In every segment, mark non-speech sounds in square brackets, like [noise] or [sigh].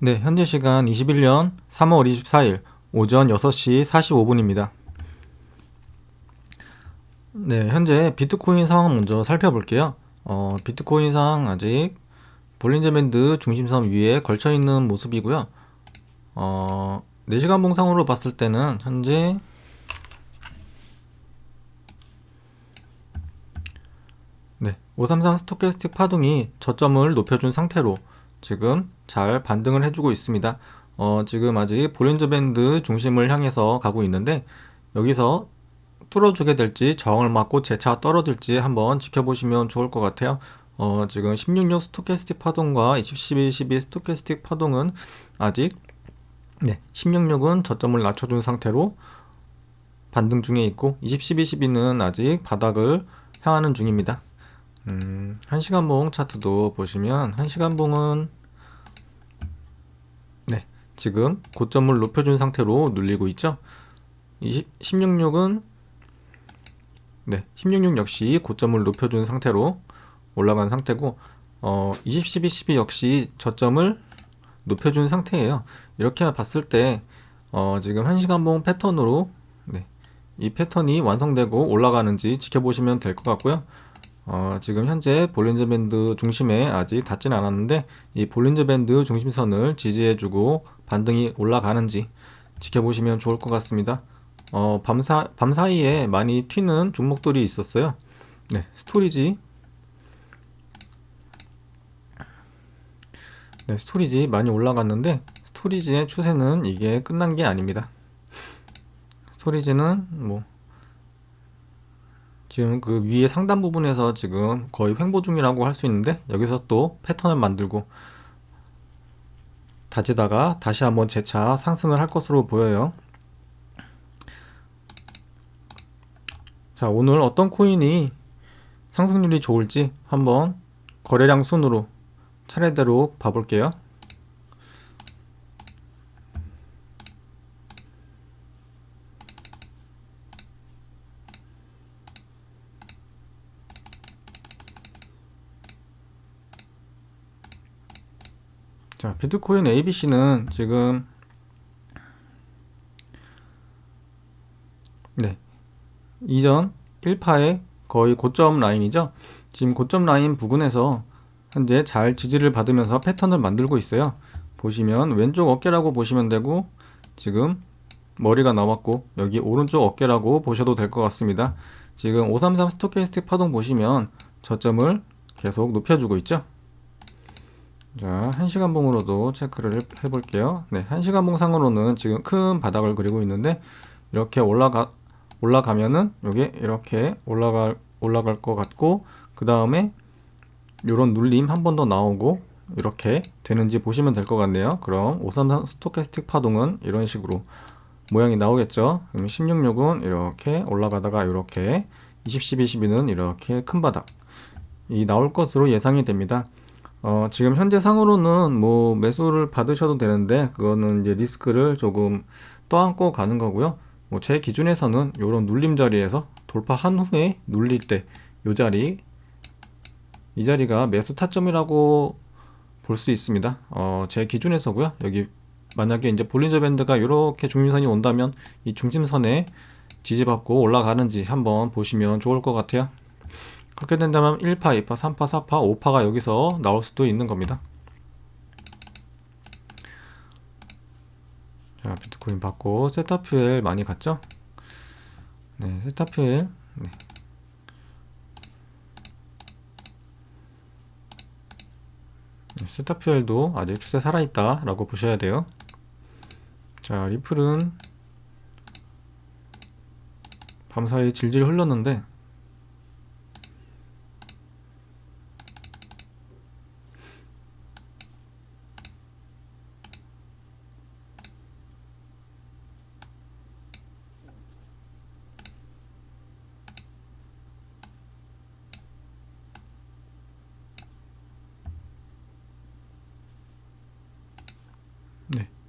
네, 현재 시간 21년 3월 24일 오전 6시 45분입니다. 네, 현재 비트코인 상황 먼저 살펴볼게요. 어, 비트코인 상황 아직 볼린저 밴드 중심선 위에 걸쳐 있는 모습이고요. 어, 4시간 봉상으로 봤을 때는 현재 네, 533 스토캐스틱 파동이 저점을 높여준 상태로 지금 잘 반등을 해주고 있습니다. 어, 지금 아직 볼린저 밴드 중심을 향해서 가고 있는데 여기서 뚫어주게 될지 저항을 맞고 재차 떨어질지 한번 지켜보시면 좋을 것 같아요. 어, 지금 16.6 스토캐스틱 파동과 20, 12, 스토캐스틱 파동은 아직 네, 16.6은 저점을 낮춰준 상태로 반등 중에 있고 20, 12, 12는 아직 바닥을 향하는 중입니다. 음, 1시간 봉 차트도 보시면 1시간 봉은 네, 지금 고점을 높여준 상태로 눌리고 있죠. 20, 16.6은 네, 16.6 역시 고점을 높여준 상태로 올라간 상태고 어, 20, 12, 12 역시 저점을 높여준 상태예요. 이렇게 봤을 때 어, 지금 1시간 봉 패턴으로 네, 이 패턴이 완성되고 올라가는지 지켜보시면 될 것 같고요. 어, 지금 현재 볼린저 밴드 중심에 아직 닿지는 않았는데 이 볼린저 밴드 중심선을 지지해주고 반등이 올라가는지 지켜보시면 좋을 것 같습니다. 어, 밤사, 밤 사이에 많이 튀는 종목들이 있었어요. 네, 스토리지. 네, 스토리지 많이 올라갔는데 스토리지의 추세는 이게 끝난 게 아닙니다. 스토리지는 뭐 지금 그 위에 상단 부분에서 지금 거의 횡보 중이라고 할 수 있는데 여기서 또 패턴을 만들고 다지다가 다시 한번 재차 상승을 할 것으로 보여요. 자, 오늘 어떤 코인이 상승률이 좋을지 한번 거래량 순으로 차례대로 봐볼게요. 자, 비트코인 ABC는 지금 네. 이전 1파의 거의 고점 라인이죠. 지금 고점 라인 부근에서 현재 잘 지지를 받으면서 패턴을 만들고 있어요. 보시면 왼쪽 어깨라고 보시면 되고 지금 머리가 나왔고 여기 오른쪽 어깨라고 보셔도 될 것 같습니다. 지금 533 스토캐스틱 파동 보시면 저점을 계속 높여주고 있죠. 자, 1시간 봉으로도 체크를 해볼게요. 네, 1시간 봉 상으로는 지금 큰 바닥을 그리고 있는데 이렇게 올라가 올라가면은 여기 이렇게 올라갈 올라갈 것 같고 그 다음에 이런 눌림 한 번 더 나오고 이렇게 되는지 보시면 될 것 같네요. 그럼 533 스토캐스틱 파동은 이런 식으로 모양이 나오겠죠. 그럼 16.6은 이렇게 올라가다가 이렇게 20, 12, 12는 이렇게 큰 바닥 이 나올 것으로 예상이 됩니다. 어, 지금 현재 상으로는 뭐 매수를 받으셔도 되는데 그거는 이제 리스크를 조금 떠안고 가는 거고요. 뭐 제 기준에서는 이런 눌림 자리에서 돌파한 후에 눌릴 때 이 자리 이 자리가 매수 타점이라고 볼 수 있습니다. 어, 제 기준에서고요. 여기 만약에 이제 볼린저 밴드가 이렇게 중심선이 온다면 이 중심선에 지지받고 올라가는지 한번 보시면 좋을 것 같아요. 그렇게 된다면 1파, 2파, 3파, 4파, 5파가 여기서 나올 수도 있는 겁니다. 자, 비트코인 받고 세타퓨엘 많이 갔죠? 네, 세타퓨엘. 네. 네, 세타퓨엘도 아직 추세 살아있다라고 보셔야 돼요. 자, 리플은 밤사이 질질 흘렀는데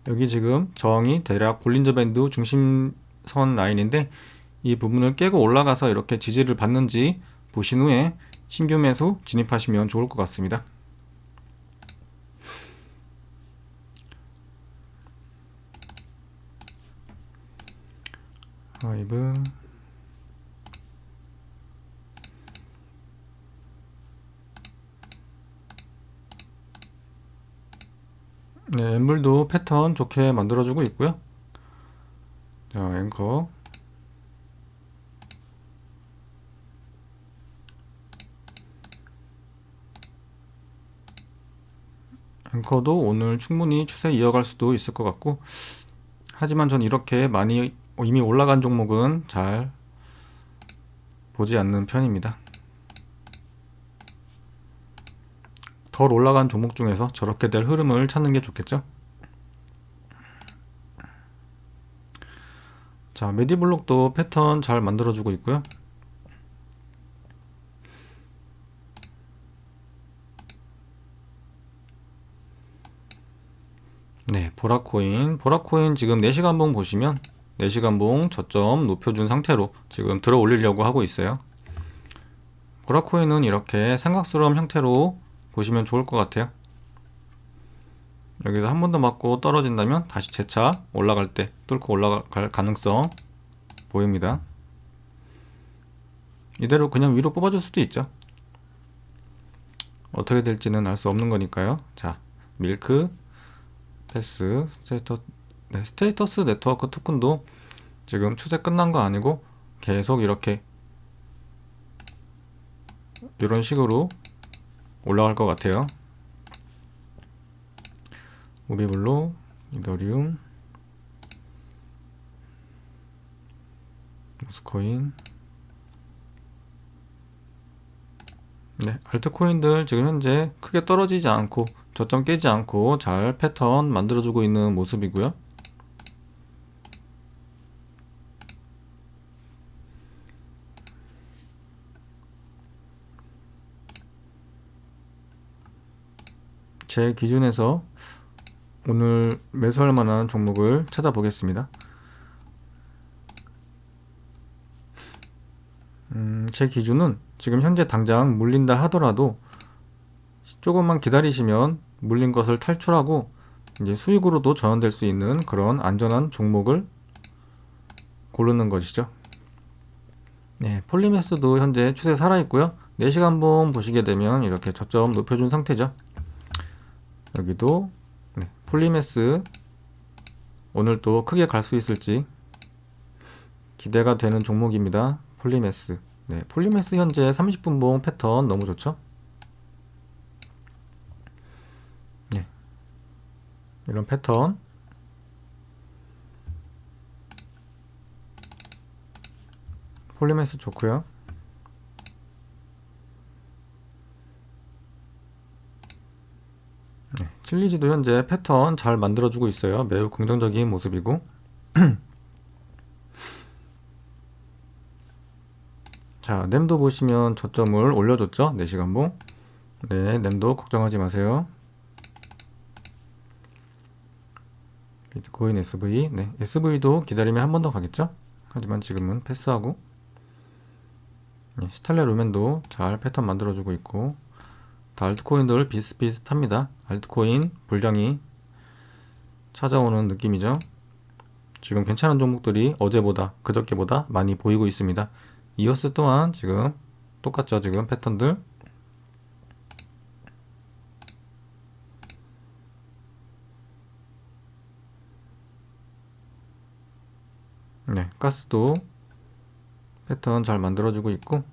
여기 지금 저항이 대략 볼린저 밴드 중심선 라인인데 이 부분을 깨고 올라가서 이렇게 지지를 받는지 보신 후에 신규 매수 진입하시면 좋을 것 같습니다. 5 네, 엠블도 패턴 좋게 만들어주고 있고요. 자, 앵커. 앵커도 오늘 충분히 추세 이어갈 수도 있을 것 같고, 하지만 전 이렇게 많이 이미 올라간 종목은 잘 보지 않는 편입니다. 덜 올라간 종목 중에서 저렇게 될 흐름을 찾는 게 좋겠죠. 자, 메디블록도 패턴 잘 만들어주고 있고요. 네, 보라코인. 보라코인 지금 4시간봉 보시면 4시간봉 저점 높여준 상태로 지금 들어 올리려고 하고 있어요. 보라코인은 이렇게 삼각스러운 형태로 보시면 좋을 것 같아요. 여기서 한 번 더 맞고 떨어진다면 다시 재차 올라갈 때 뚫고 올라갈 가능성 보입니다. 이대로 그냥 위로 뽑아줄 수도 있죠. 어떻게 될지는 알 수 없는 거니까요. 자, 밀크, 패스, 스테이터, 네, 스테이터스 네트워크 토큰도 지금 추세 끝난 거 아니고 계속 이렇게 이런 식으로 올라갈 것 같아요. 우비블로, 이더리움, 모스코인. 네, 알트코인들 지금 현재 크게 떨어지지 않고 저점 깨지 않고 잘 패턴 만들어주고 있는 모습이고요. 제 기준에서 오늘 매수할 만한 종목을 찾아보겠습니다. 음, 제 기준은 지금 현재 당장 물린다 하더라도 조금만 기다리시면 물린 것을 탈출하고 이제 수익으로도 전환될 수 있는 그런 안전한 종목을 고르는 것이죠. 네, 폴리메스도 현재 추세 살아있고요. 4시간 봉 보시게 되면 이렇게 저점 높여준 상태죠. 여기도 네, 폴리메스 오늘 또 크게 갈 수 있을지 기대가 되는 종목입니다. 폴리메스. 네, 폴리메스 현재 30분봉 패턴 너무 좋죠? 네. 이런 패턴. 폴리메스 좋고요. 네, 칠리지도 현재 패턴 잘 만들어주고 있어요. 매우 긍정적인 모습이고. [clears throat] 자, 램도 보시면 저점을 올려줬죠? 4시간 봉. 네, 램도 걱정하지 마세요. 비트코인 SV. 네, SV도 기다리면 한 번 더 가겠죠? 하지만 지금은 패스하고. 네, 스텔레 루멘도 잘 패턴 만들어주고 있고. 다 알트코인들 비슷비슷합니다. 알트코인 불장이 찾아오는 느낌이죠. 지금 괜찮은 종목들이 어제보다 그저께보다 많이 보이고 있습니다. 이오스 또한 지금 똑같죠. 지금 패턴들. 네, 가스도 패턴 잘 만들어주고 있고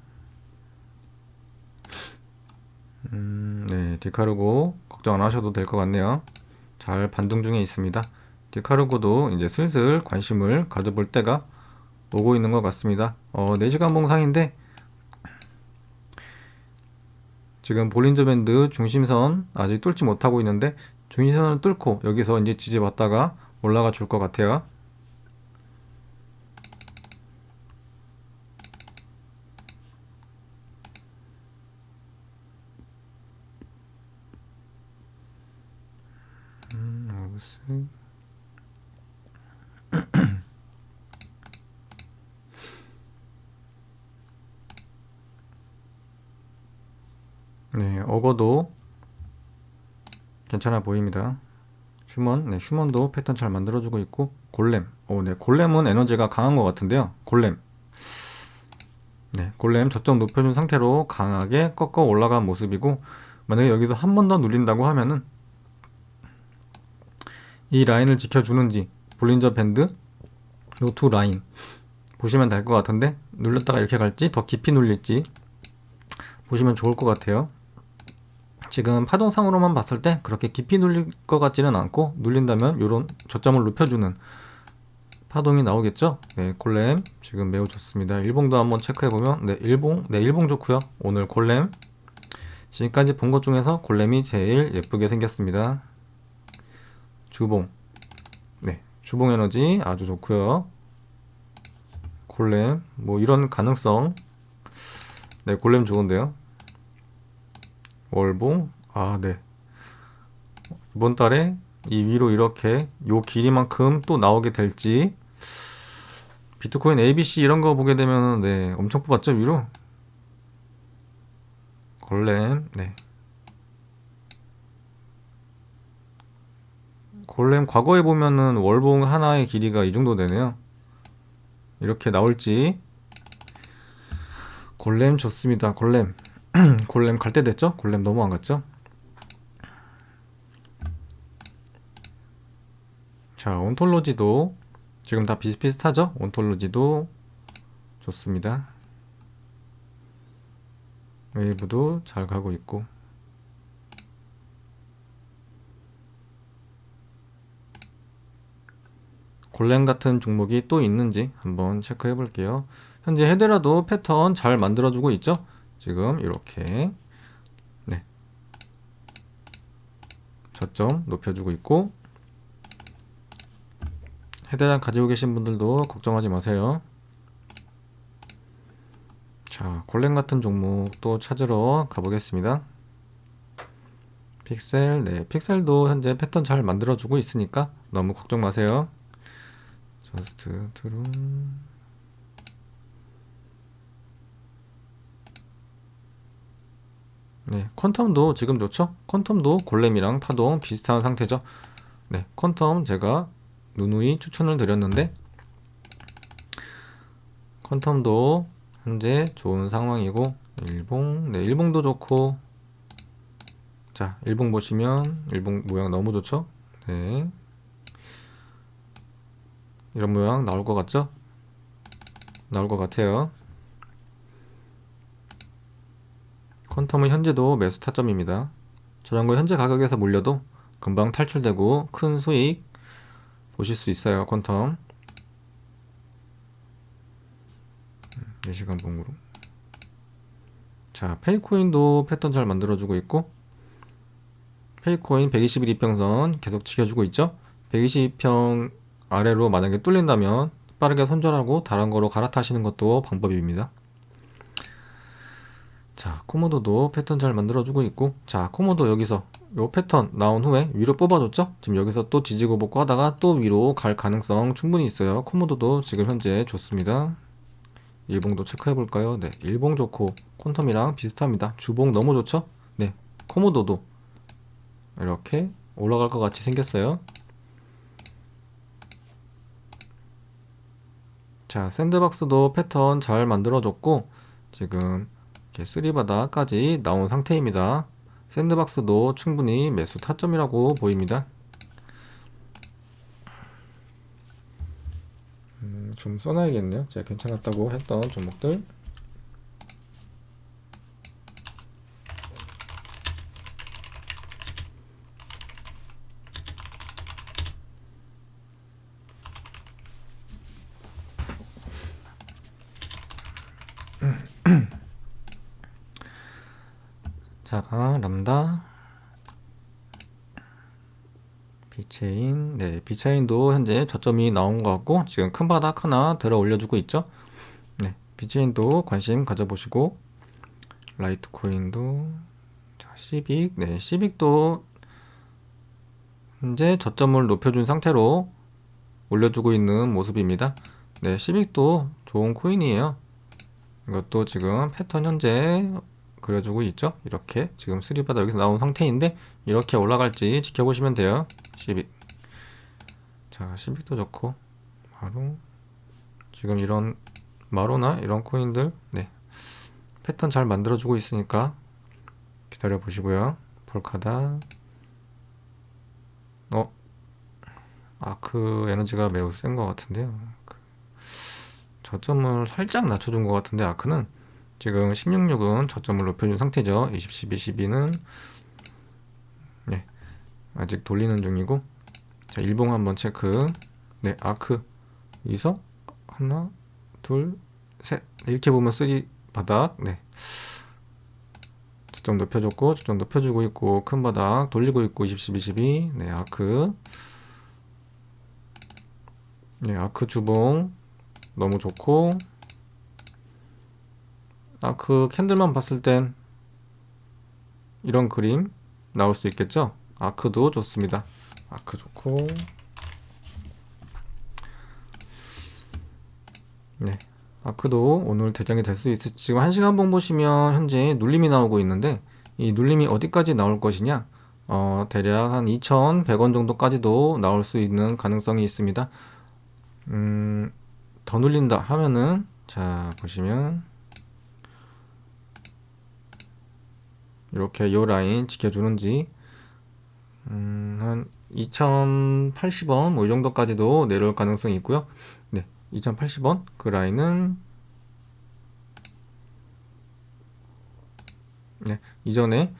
음, 네, 디카르고 걱정 안 하셔도 될 것 같네요. 잘 반등 중에 있습니다. 디카르고도 이제 슬슬 관심을 가져볼 때가 오고 있는 것 같습니다. 어, 4시간 봉상인데 지금 볼린저 밴드 중심선 아직 뚫지 못하고 있는데 중심선을 뚫고 여기서 이제 지지받다가 올라가 줄 것 같아요. 음, [clears throat] 네, 어거도 괜찮아 보입니다. 휴먼, 네, 휴먼도 패턴 잘 만들어주고 있고 골렘, 오, 네, 골렘은 에너지가 강한 것 같은데요. 골렘, 네, 골렘 저점 높여준 상태로 강하게 꺾어 올라간 모습이고 만약에 여기서 한 번 더 눌린다고 하면은 이 라인을 지켜주는지 볼린저 밴드 요 두 라인 보시면 될 것 같은데 눌렸다가 이렇게 갈지 더 깊이 눌릴지 보시면 좋을 것 같아요. 지금 파동상으로만 봤을 때 그렇게 깊이 눌릴 것 같지는 않고 눌린다면 이런 저점을 높여주는 파동이 나오겠죠? 네, 골렘 지금 매우 좋습니다. 일봉도 한번 체크해 보면 네, 일봉, 네, 일봉 좋고요. 오늘 골렘 지금까지 본 것 중에서 골렘이 제일 예쁘게 생겼습니다. 주봉, 네, 주봉 에너지 아주 좋고요. 골렘, 뭐 이런 가능성, 네, 골렘 좋은데요. 월봉, 아, 네. 이번 달에 이 위로 이렇게 요 길이만큼 또 나오게 될지 비트코인 ABC 이런 거 보게 되면 네 엄청 뽑았죠 위로 골렘 네 골렘 과거에 보면은 월봉 하나의 길이가 이 정도 되네요. 이렇게 나올지. 골렘 좋습니다. 골렘. [clears throat] 골렘 갈 때 됐죠? 골렘 너무 안 갔죠? 자, 온톨로지도 지금 다 비슷비슷하죠? 온톨로지도 좋습니다. 웨이브도 잘 가고 있고 골렘 같은 종목이 또 있는지 한번 체크해 볼게요. 현재 헤데라도 패턴 잘 만들어주고 있죠? 지금 이렇게 네 저점 높여주고 있고 헤드랑 가지고 계신 분들도 걱정하지 마세요. 자, 골렘 같은 종목 또 찾으러 가보겠습니다. 픽셀, 네, 픽셀도 현재 패턴 잘 만들어주고 있으니까 너무 걱정 마세요. 저스트 트론. 네, 퀀텀도 지금 좋죠? 퀀텀도 골렘이랑 파동 비슷한 상태죠? 네, 퀀텀 제가 누누이 추천을 드렸는데 퀀텀도 현재 좋은 상황이고 일봉 네 일봉도 좋고 자 일봉 보시면 일봉 모양 너무 좋죠 네 이런 모양 나올 것 같죠? 나올 것 같아요. 퀀텀은 현재도 매수 타점입니다. 저런 거 현재 가격에서 몰려도 금방 탈출되고 큰 수익 보실 수 있어요 퀀텀. 4시간 봉으로. 자 페이코인도 패턴 잘 만들어주고 있고 페이코인 121 이평선 계속 지켜주고 있죠? 120평 아래로 만약에 뚫린다면 빠르게 손절하고 다른 거로 갈아타시는 것도 방법입니다 자 코모도도 패턴 잘 만들어주고 있고 자 코모도 여기서 요 패턴 나온 후에 위로 뽑아줬죠? 지금 여기서 또 지지고 볶고 하다가 또 위로 갈 가능성 충분히 있어요. 코모도도 지금 현재 좋습니다. 일봉도 체크해 볼까요? 네, 일봉 좋고 퀀텀이랑 비슷합니다. 주봉 너무 좋죠? 네, 코모도도 이렇게 올라갈 것 같이 생겼어요. 자, 샌드박스도 패턴 잘 만들어줬고 지금 이렇게 쓰리바닥까지 나온 상태입니다. 샌드박스도 충분히 매수 타점이라고 보입니다. 음, 좀 써놔야겠네요. 제가 괜찮았다고 했던 종목들. 자, 람다. 비체인, 네, 비체인도 현재 저점이 나온 것 같고, 지금 큰 바닥 하나 들어 올려주고 있죠. 네, 비체인도 관심 가져보시고, 라이트 코인도, 자, 시빅, 네, 시빅도 현재 저점을 높여준 상태로 올려주고 있는 모습입니다. 네, 시빅도 좋은 코인이에요. 이것도 지금 패턴 현재 그려주고 있죠? 이렇게 지금 3바다 여기서 나온 상태인데 이렇게 올라갈지 지켜보시면 돼요. 12 자, 시빅도 좋고. 마루. 지금 이런 마로나 이런 코인들 네. 패턴 잘 만들어주고 있으니까 기다려 보시고요. 볼카다. 어? 아크 에너지가 매우 센 것 같은데요. 그 저점을 살짝 낮춰준 것 같은데 아크는 지금 166은 저점을 높여준 상태죠. 20, 12, 12는 네 아직 돌리는 중이고. 자 일봉 한번 체크. 네 아크. 여기서 하나 둘 셋. 네, 이렇게 보면 쓰리 바닥. 네. 저점 높여줬고 저점 높여주고 있고 큰 바닥 돌리고 있고 20, 12, 12 네 아크. 네 아크 주봉 너무 좋고 아크 캔들만 봤을 땐 이런 그림 나올 수 있겠죠? 아크도 좋습니다. 아크 좋고. 네. 아크도 오늘 대장이 될 수 있을지 지금 1시간 봉 보시면 현재 눌림이 나오고 있는데 이 눌림이 어디까지 나올 것이냐? 어, 대략 한 2,100원 정도까지도 나올 수 있는 가능성이 있습니다. 음, 더 눌린다 하면은 자 보시면 이렇게 요 라인 지켜주는지 음, 한 2080원 뭐이 정도까지도 내려올 가능성이 있고요. 네, 2080원 그 라인은 네, 이전에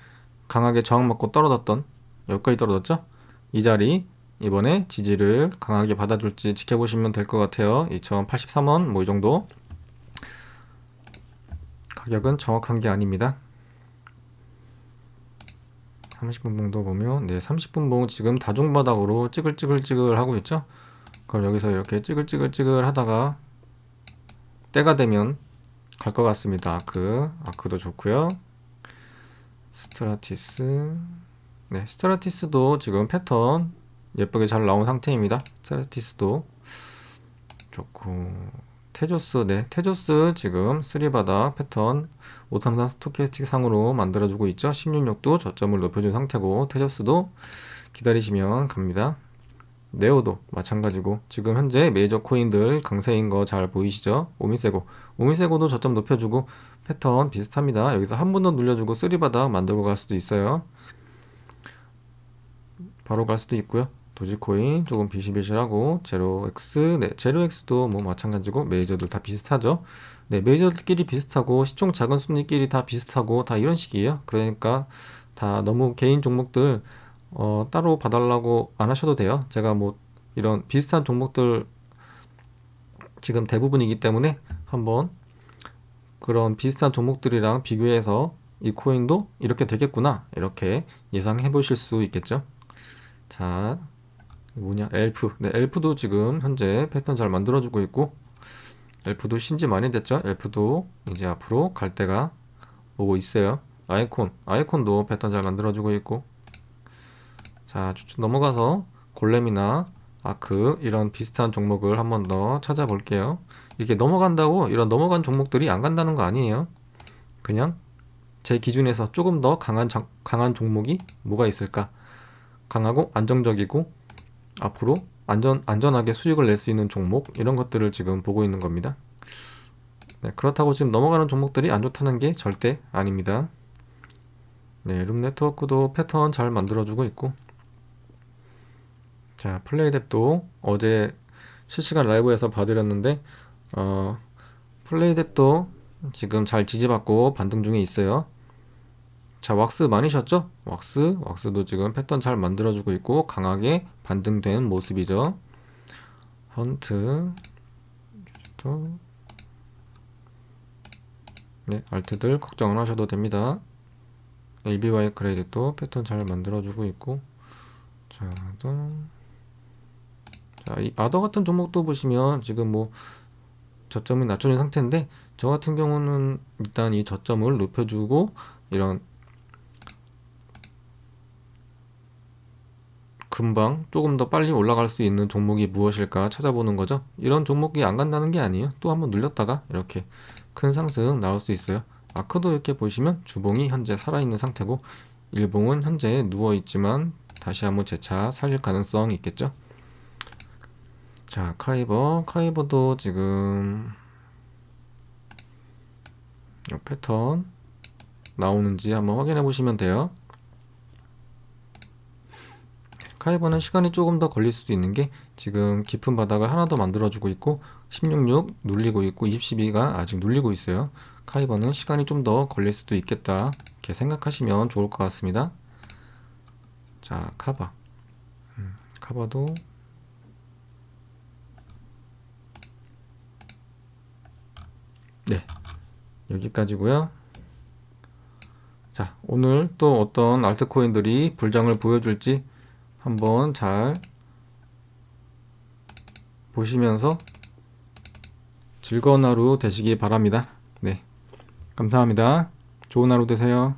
강하게 저항 맞고 떨어졌던 여기까지 떨어졌죠? 이 자리 이번에 지지를 강하게 받아줄지 지켜보시면 될 것 같아요. 2083원 뭐 이 정도 가격은 정확한 게 아닙니다. 30분 봉도 보면 네 30분 봉 지금 다중바닥으로 찌글찌글찌글 하고 있죠? 그럼 여기서 이렇게 찌글찌글찌글 하다가 때가 되면 갈 것 같습니다. 아크. 아크도 좋고요. 스트라티스. 네 스트라티스도 지금 패턴 예쁘게 잘 나온 상태입니다. 스트라티스도 좋고 테조스 네 테조스 지금 3바닥 패턴 533 스토캐스틱 상으로 만들어주고 있죠. 16역도 저점을 높여준 상태고 테조스도 기다리시면 갑니다. 네오도 마찬가지고 지금 현재 메이저 코인들 강세인 거 잘 보이시죠? 오미세고. 오미세고도 저점 높여주고 패턴 비슷합니다. 여기서 한 번 더 눌려주고 3바닥 만들고 갈 수도 있어요. 바로 갈 수도 있고요 도지코인 조금 비실비실하고 제로엑스 네 제로엑스도 뭐 마찬가지고 메이저들 다 비슷하죠. 네 메이저들끼리 비슷하고 시총 작은 순위끼리 다 비슷하고 다 이런 식이에요. 그러니까 다 너무 개인 종목들 어, 따로 봐달라고 안 하셔도 돼요. 제가 뭐 이런 비슷한 종목들 지금 대부분이기 때문에 한번 그런 비슷한 종목들이랑 비교해서 이 코인도 이렇게 되겠구나 이렇게 예상해 보실 수 있겠죠. 자 뭐냐? 엘프. 네 엘프도 지금 현재 패턴 잘 만들어주고 있고 엘프도 신지 많이 됐죠? 엘프도 이제 앞으로 갈 때가 오고 있어요. 아이콘. 아이콘도 패턴 잘 만들어주고 있고. 자 추측 넘어가서 골렘이나 아크 이런 비슷한 종목을 한 번 더 찾아볼게요. 이게 넘어간다고 이런 넘어간 종목들이 안 간다는 거 아니에요. 그냥 제 기준에서 조금 더 강한 강한 종목이 뭐가 있을까? 강하고 안정적이고 앞으로 안전, 안전하게 수익을 낼 수 있는 종목 이런 것들을 지금 보고 있는 겁니다. 네, 그렇다고 지금 넘어가는 종목들이 안 좋다는 게 절대 아닙니다. 네, 룸 네트워크도 패턴 잘 만들어주고 있고 자, 플레이뎁도 어제 실시간 라이브에서 봐드렸는데 어, 플레이뎁도 지금 잘 지지받고 반등 중에 있어요. 자 왁스 많이 셨죠? 왁스 왁스도 지금 패턴 잘 만들어주고 있고 강하게 반등된 모습이죠. 헌트 네 알트들 걱정 안 하셔도 됩니다. ABY 그레이드도 패턴 잘 만들어주고 있고. 자, 자, 이 아더 같은 종목도 보시면 지금 뭐 저점이 낮춰진 상태인데 저 같은 경우는 일단 이 저점을 높여주고 이런 금방 조금 더 빨리 올라갈 수 있는 종목이 무엇일까 찾아보는 거죠. 이런 종목이 안 간다는 게 아니에요. 또 한번 눌렸다가 이렇게 큰 상승 나올 수 있어요. 아크도 이렇게 보시면 주봉이 현재 살아있는 상태고 일봉은 현재 누워있지만 다시 한번 재차 살릴 가능성이 있겠죠. 자, 카이버. 카이버도 지금 이 패턴 나오는지 한번 확인해 보시면 돼요. 카이버는 시간이 조금 더 걸릴 수도 있는 게 지금 깊은 바닥을 하나 더 만들어주고 있고 16.6 눌리고 있고 20.12가 아직 눌리고 있어요. 카이버는 시간이 좀 더 걸릴 수도 있겠다. 이렇게 생각하시면 좋을 것 같습니다. 자, 카바. 음, 카바도 네. 여기까지고요. 자, 오늘 또 어떤 알트코인들이 불장을 보여줄지 한번 잘 보시면서 즐거운 하루 되시기 바랍니다. 네. 감사합니다. 좋은 하루 되세요.